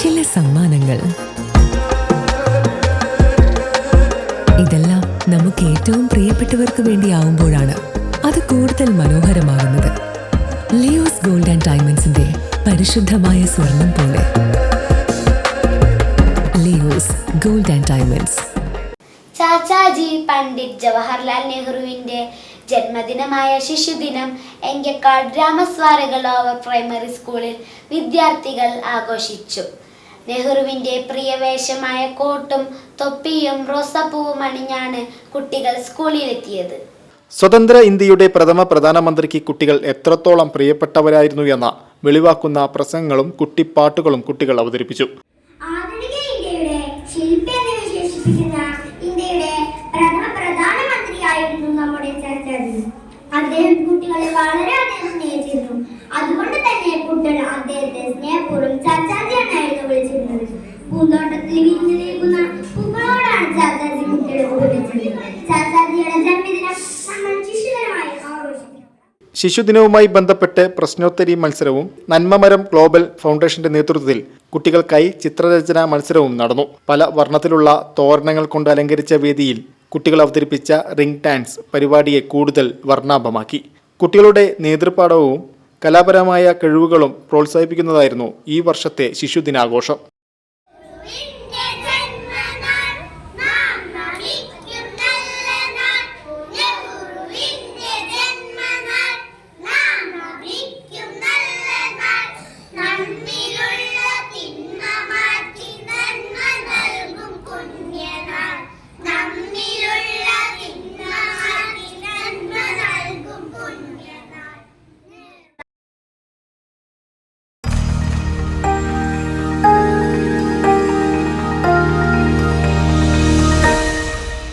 ചില സമ്മാനങ്ങൾ. ഇതെല്ലാം നമുക്ക് ഏറ്റവും പ്രിയപ്പെട്ടവർക്ക് വേണ്ടിയാവുമ്പോഴാണ് അത് കൂടുതൽ മനോഹരമാകുന്നത്. ലിയോസ് ഗോൾഡ് ആൻഡ് ഡയമണ്ട്സിന്റെ പരിശുദ്ധമായ സ്വർണം പോലെ. Leo's gold and diamonds. Chachaji Pandit Jawaharlal നെഹ്റുവിന്റെ ജന്മദിനമായ ശിശുദിനം എങ്കക്കാട് രാമസ്വാരക ലോവർ പ്രൈമറി സ്കൂളിൽ വിദ്യാർത്ഥികൾ ആഘോഷിച്ചു. നെഹ്റുവിന്റെ പ്രിയവേഷമായ കോട്ടും തൊപ്പിയും റോസപ്പൂവും അണിഞ്ഞാണ് കുട്ടികൾ സ്കൂളിലെത്തിയത്. സ്വതന്ത്ര ഇന്ത്യയുടെ പ്രഥമ പ്രധാനമന്ത്രിക്ക് കുട്ടികൾ എത്രത്തോളം പ്രിയപ്പെട്ടവരായിരുന്നു എന്ന വെളിവാക്കുന്ന പ്രസംഗങ്ങളും കുട്ടിപ്പാട്ടുകളും കുട്ടികൾ അവതരിപ്പിച്ചു. ആധുനിക ഇന്ത്യയുടെ ശില്പി എന്ന് വിശേഷിപ്പിക്കുന്ന ഇന്ത്യയുടെ പ്രഥമ പ്രധാനമന്ത്രിയായിരുന്നു നമ്മുടെ അദ്ദേഹം കുട്ടികളെ വളരെയധികം സ്നേഹിച്ചിരുന്നു ശിശുദിനവുമായി ബന്ധപ്പെട്ട് പ്രശ്നോത്തരി മത്സരവും നന്മമരം ഗ്ലോബൽ ഫൗണ്ടേഷന്റെ നേതൃത്വത്തിൽ കുട്ടികൾക്കായി ചിത്രരചനാ മത്സരവും നടന്നു. പല വർണത്തിലുള്ള തോരണങ്ങൾ കൊണ്ട് അലങ്കരിച്ച വേദിയിൽ കുട്ടികൾ അവതരിപ്പിച്ച റിംഗ് ഡാൻസ് പരിപാടിയെ കൂടുതൽ വർണാഭമാക്കി. കുട്ടികളുടെ നേതൃപാഠവും കലാപരമായ കഴിവുകളും പ്രോത്സാഹിപ്പിക്കുന്നതായിരുന്നു ഈ വർഷത്തെ ശിശുദിനാഘോഷം.